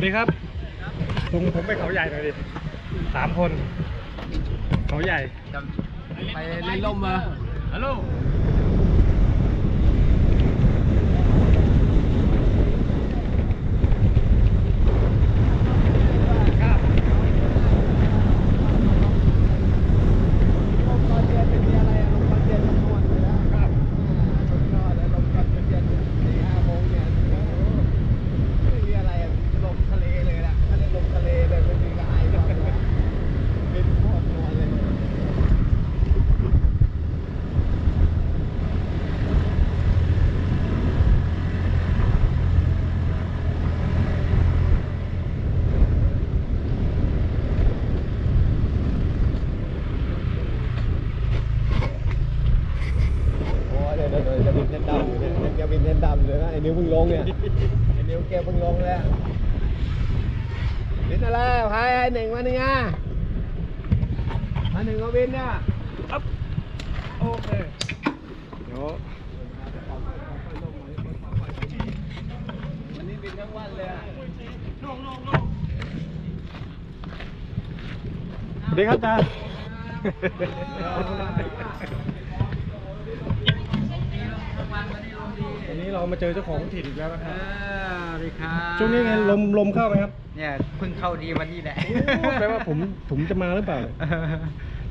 วัสดีครับส่งผมไปเขาใหญ่หน่อยดิสามคน เขาใหญ่ ไปเล่นลมมาฮัลโหล โอ้เดี๋ยวเดี๋ยวเดี๋ยว จะบินเทนดำอยู่เนี่ยแกบินเทนดำอยู่เลยนะไอ้นิ้วเพิ่งลงเนี่ยไอ้นิ้วแกเพิ่งลงแล้วบินอะไรพายไอ้หนึ่งมาหนึ่งอะมาหนึ่งเอาบินเนี่ยโอเคเดี๋ยววันนี้บินทั้งวันเลยอะสวัสดีครับอาจารย์ วันนี้เรามาเจอเจ้าของถิ่นอีกแล้วนะครับสวัสดีครับช่วงนี้ไงลมลมเข้าไหมครับเนี่ยเพิ่งเข้าดีวันนี้แหละแปลว่าผมผมจะมาหรือเปล่า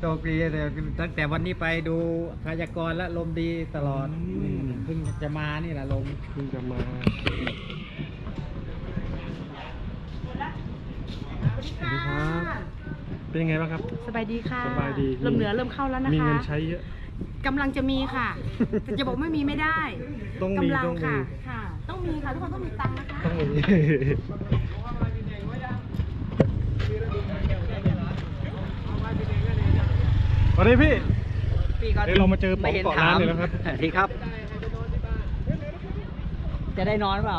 โชคดีแต่ตั้งแต่วันนี้ไปดูพยากรณ์และลมดีตลอดอืมเพิ่งจะมานี่แหละลมเพิ่งจะมาสวัสดีครับเป็นยังไงบ้างครับ สบายดีค่ะ สบายดีลมเหนือเริ่มเข้าแล้วนะคะ มีเงินใช้เยอะ กำลังจะมีค่ะแต่จะบอกไม่มีไม่ได้ต้องมีกำลัต้องมี ค่ะค่ะ ต้องมีค่ะทุกคนต้องมีตังค์นะคะ ต้องมี สวัสดีพี่ พี่ก็เดี๋ยวเรามาเจอป๋องไห็เกาะล้านเลยนะครับ สวัสดีครับ จะได้นอนเปล่า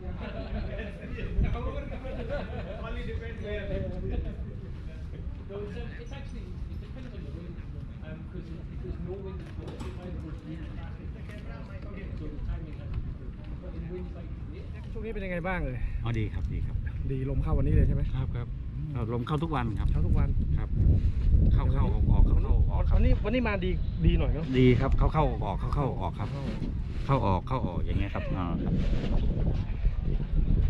เรื่องไว้หนึ่งช่วงนี้เป็นยังไงบ้างเลย อ๋อดีครับดีครับ ดีลมเข้าวันนี้เลยใช่ไหมครับครับเอาลมเข้าทุกวันครับ เข้าทุกวัน ครับ เข้าเข้าออกออกเข้าเข้าออกครัวับนนี้วันนี้มาดีดีหน่อยเนาะ ดีครับ เข้าเข้าออกเข้าเข้าออกครับเข้าเข้าออกเข้าออกอย่างเงี้ยครับอ่าครับ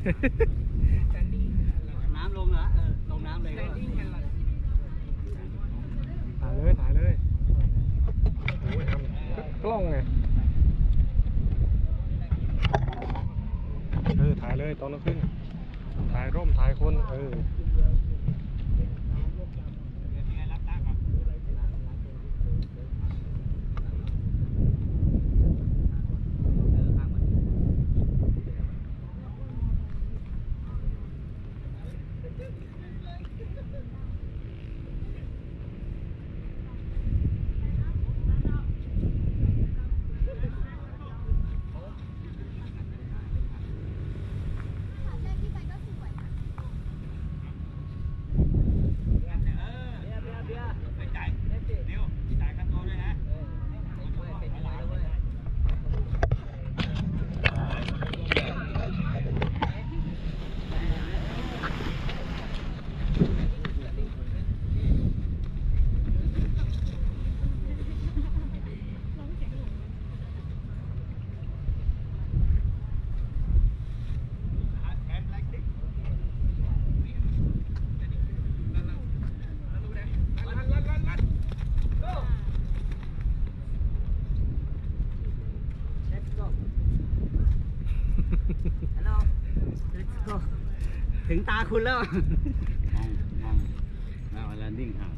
น้ำลงเหรอเออลงน้ำเลยก็ถ่ายเลยถ่ายเลยโอ้ยทำกล้องไงเออถ่ายเลยตอนนั้นขึ้นถ่ายร่มถ่ายคนเออ ฮัลโหล let's go ถึงตาคุณแล้ว มองมองแล้วแลนดิ้งอะ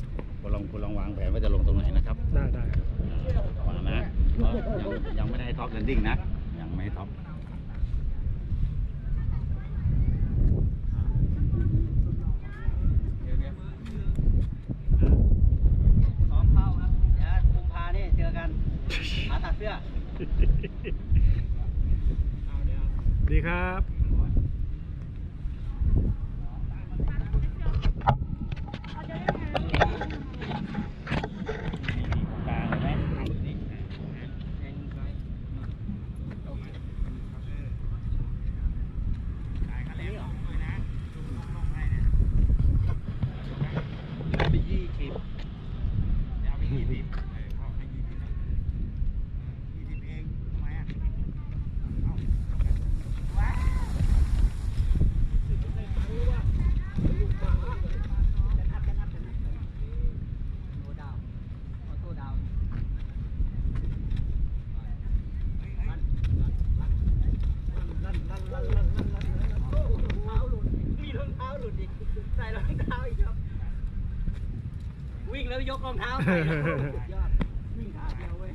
คุณลองคุณลองวางแผนว่าจะลงตรงไหนนะครับได้ได้ครับวางนะเพราะยังยังไม่ได้ท็อปแลนดิ้งนะ ยังไม่ท็อปสองเข้าครับ เดี๋ยวกุมภาเนี่ยเจอกันหาตัดเสื้อ ดีครับ กลางเลยไหมไปยี่สิบเอาไปยี่สิบเออเขาให้ยี่สิบยี่สิบเองทำไมอะเอา โนดาวออโต้ดาวมีรองเท้าหลุดอีกใส่รองเท้าอีกครับ วิ่ง แล้วยกรองเท้าไปสุดยอดวิ่งขาเดียวเว้ย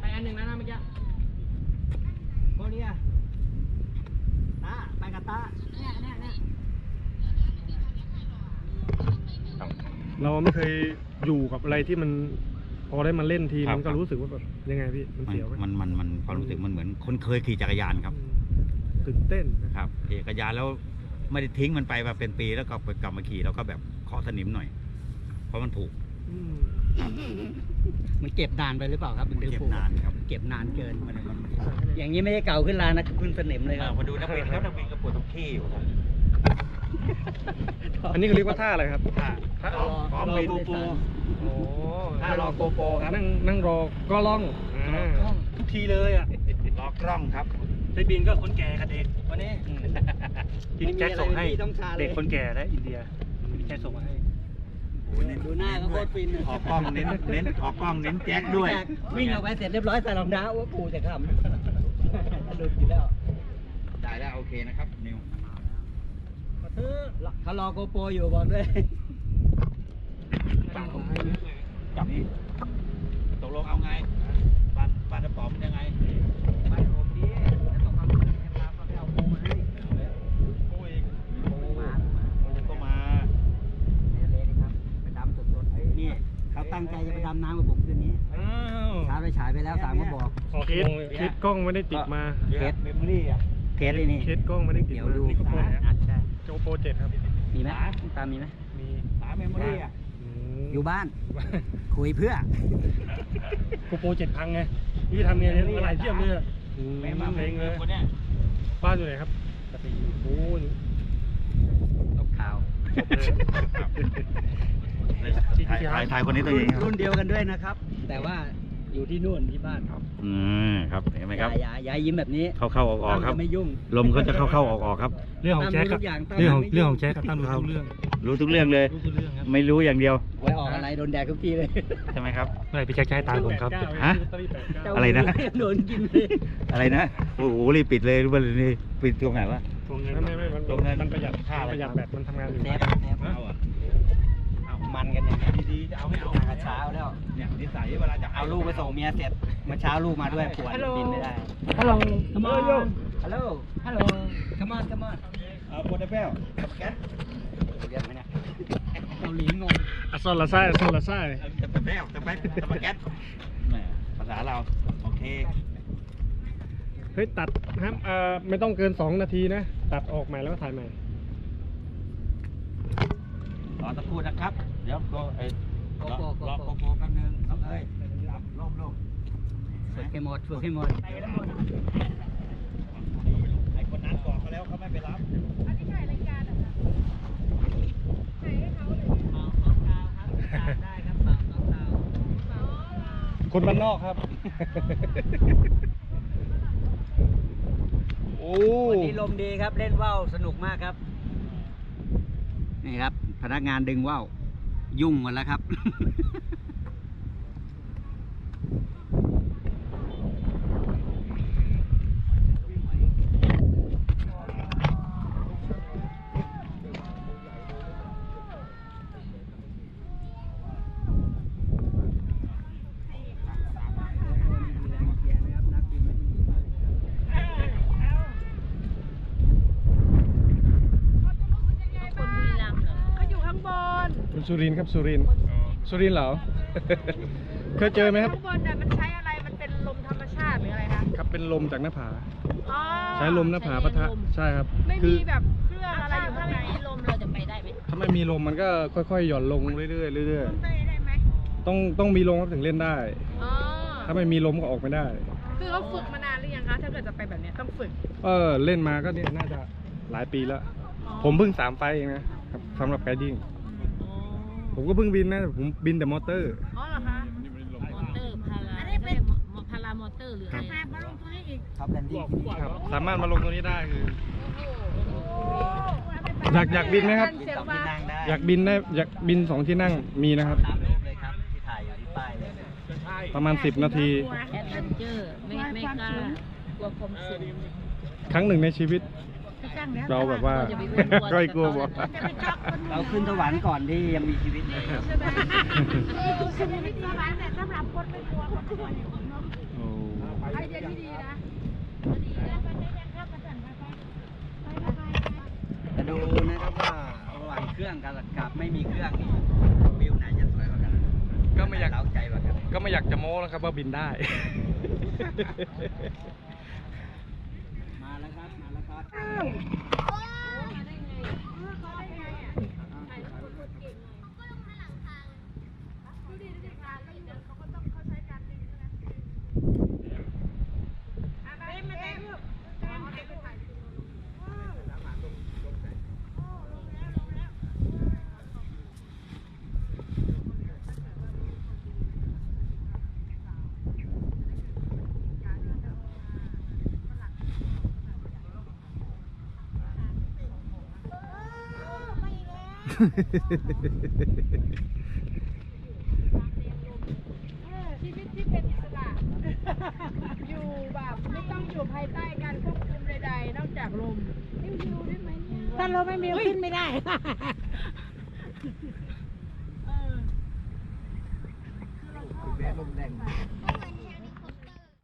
ไปอันหนึ่งแล้วนะเมื่อกี้โคเนียตาไปกับตา เราไม่เคยอยู่กับอะไร ที่มันพอได้มาเล่นทีครับมันก็รู้สึกว่าแบบยังไงพี่มันมันเสียวไหมมันมันมันความรู้สึกมันเหมือนคนเคยขี่จักรยานครับอืมตื่นเต้นนะ ครับขี่จักรยานแล้วไม่ได้ทิ้งมันไปมาเป็นปีแล้วก็กลับมาขี่แล้วก็แบบเคาะสนิมหน่อย เพราะมันถูกอืมมันเก็บนานไปหรือเปล่าครับมันเก็บนานครับเก็บนานเกิน มันมันอย่างนี้ไม่ได้เก่าขึ้นลานะขึ้นสนิมเลยครับมาดูนักบินครับนักบินก็ปวดตรงขี้อยู่ครับ อันนี้เขาเรียกว่าท่าอะไรครับถ้าท่ารอพร้อมรอบินโกโปร โอ้ถ้ารอโกโปรครับนั่งนั่งรอก็ล่องอ่าทุกทีเลยอะรอกล้องครับ ได้บินก็คนแก่กับเด็กวันนี้ที่แจ็คส่งให้ไม่มีอะไรต้องชาเลย เด็กคนแก่และอินเดียที่แจ็คส่งมาให้ดูหน้าก็โคตรฟินออกกล้องเน้นเน้นออกกล้องเน้นแจ็คด้วย วิ่งออกไปเสร็จเรียบร้อยใส่รองเท้าว่าปู่จะทำหลุดอยู่แล้ว ได้แล้วโอเคนะครับนิว เขารอโกโปรอยู่บอกด้วยจับนี่ตกลงเอาไงบ้านบ้านน้ำปอมยังไงไปผมดีแล้วต้องทำให้พาเขาไปเอาปูมาให้โอ้ยปูมาโอ้ก็มาเลยๆนะครับ ไปดำสดๆนี่เขาตั้งใจจะไปดำน้ำกับผมคืนนี้อ้าวชาร์จไปฉายไปแล้วสามก็บอกเคสเคสกล้องไม่ได้ติดมาเคสเมมโมรี่อะเคสเลยนี่เคสกล้องไม่ได้ติดเดี๋ยวมาดูนี่ก็โปรอัดใช่ โจโปรเจ็ดครับ มีไหมตามมีไหมมีหาเมมโมรี่อะอืมอยู่บ้าน คุยเพื่อโกโปรเจ็ดพังไงพี่ทำไงเนี่ยอะไรเทียมเลยอะแม่มาเพลงเลยบ้านอยู่ไหนครับกระตีโอ้ยตกข่าวถ่ายถ่ายถ่ายคนนี้ตัวเองครับรุ่นเดียวกันด้วยนะครับ แต่ว่า อยู่ที่นู่นที่บ้านอืมครับเห็นไหมครับอย่าอย่าอย่ายิ้มแบบนี้เข้าเข้าออกออกครับตั้มจะไม่ยุ่งลมเขาจะเข้าเข้าออกออกครับ เรื่องของแจ๊คตั้มรู้ครับทุกอย่างตั้มเรื่องของไม่ยุ่งเรื่องของแจ๊คกับตั้มรู้ทุกเรื่อง รู้ทุกเรื่องเลยรู้ทุกเรื่องครับไม่รู้อย่างเดียวไว้ออกอะไรโดนแดกทุกทีเลยใช่ไหมครับเมื่อไหร่พี่แจ๊คจะให้ตามผมครับฮะอะไรนะโดนกินเลยอะไรนะโอ้โหรีบปิดเลยรู้ป่ะนี่ปิดตรงไหนวะทวงเงินไม่ไม่มันทวงเงินมันประหยัดค่าอะไรประหยัดแบตมันทำงานอยู่แนบแนบเอาอะเอา มันกันอย่างนี้ยดีๆจะเอาไม่เอามากระเช้าแล้ว เนี่ยนิสัยเวลาจะเอาลูกไปส่งเมียเสร็จเมื่อเช้าลูกมาด้วยปวดบินไม่ได้ ฮัลโหล Come on Hello Hello Come on Come on เอาโปรตเปลกับแก๊สเรียกไหมเนี่ยเกาหลีงงอัสซอลลาไส้อัสซอลลาไส้กับแป้วกับแป้กับแก๊สแหมภาษาเราโอเค เฮ้ยตัดห้ามเอ่อไม่ต้องเกิน 2 นาทีนะ ตัดออกใหม่แล้วก็ถ่ายใหม่รอตะพูดนะครับ เดี๋ยวก็ไอ้โกรอโก้โกรอโก้โกโก้แป๊บนึงน้องเอ้ยรับร่มร่มฝึกให้หมดฝึกให้หมดไอ้คนนั้นบอกเขาแล้วเขาไม่ไปรับได้ครับเปล่าเปล่าเปล่าคนบ้านนอกครับ โอ้วันนี้ลมดีครับเล่นว่าวสนุกมากครับ นี่ครับ พนักงานดึงว่าว ยุ่งหมดแล้วครับ คนบุรีรัมย์เหรอเขาอยู่ข้างบน คุณสุรินทร์ครับสุรินทร์สุรินทร์เหรอ เคยเจอไหมครับ ข้างบนน่ะมันใช้อะไร มันเป็นลมธรรมชาติหรืออะไรคะครับเป็นลมจากหน้าผา อ๋อใช้ลมหน้าผาปะทะใช่ครับ ไม่คืมีอแบบเครื่องอะไรอยู่ข้างในลมเราจะไปได้ไหมถ้าไม่มีลมมันก็ค่อยๆ หย่อนลงเรื่อยๆเรื่อยไปได้ไหมๆต้องต้องมีลมครับถึงเล่นได้ อ๋อ ถ้าไม่มีลมก็ออกไม่ได้ คือเขาฝึกมานานหรือยังคะ ถ้าเกิดจะไปแบบเนี้ยต้องฝึก เออเล่นมาก็เนี่ยน่าจะหลายปีแล้วอ๋อผมเพิ่งสามไฟล์เองนะครับสำหรับไกดิ้งอ๋อ ผมก็เพิ่งบินนะแต่ผมบินแต่มอเตอร์ อ๋อเหรอคะมอเตอร์พาราอันนี้เป็นพารามอเตอร์หรืออะไรมาลงตัวให้อีกครับแลนดิ้งครับ สามารถมาลงตรงนี้ได้คือ อยากอยากบินไหมครับ บินสองที่นั่งได้อยากบินได้อยากบินสองที่นั่งมีนะครับ ตามรูปเลยครับที่ถ่ายอยู่ที่ป้ายเลย ประมาณ 10 นาที แอดเวนเจอร์ไม่ไม่กล้ากลัวความสูงครั้งหนึ่งในชีวิต เราแบบว่าจะไปเวียนหัวก็กลัวบอกเราขึ้นสวรรค์ก่อนที่ยังมีชีวิตเลยใช่ไหมคือมีวิธีการแต่สำหรับคนไม่กลัวคนกลัวเนี่ยเนาะโอ้ไอเดียที่ดีนะจะดูนะครับว่าระหว่างเครื่องกับกับไม่มีเครื่องนี่วิวไหนจะสวยกว่ากัน ก็ไม่อยากเล้าใจกว่ากัน ก็ไม่อยากจะโม้นะครับว่าบินได้มาแล้วครับ ม ชีวิตที่เป็นอิสระ อยู่แบบไม่ต้องอยู่ภายใต้การควบคุมใดๆ นอกจากลม ถ้าลมไม่มีขึ้นไม่ได้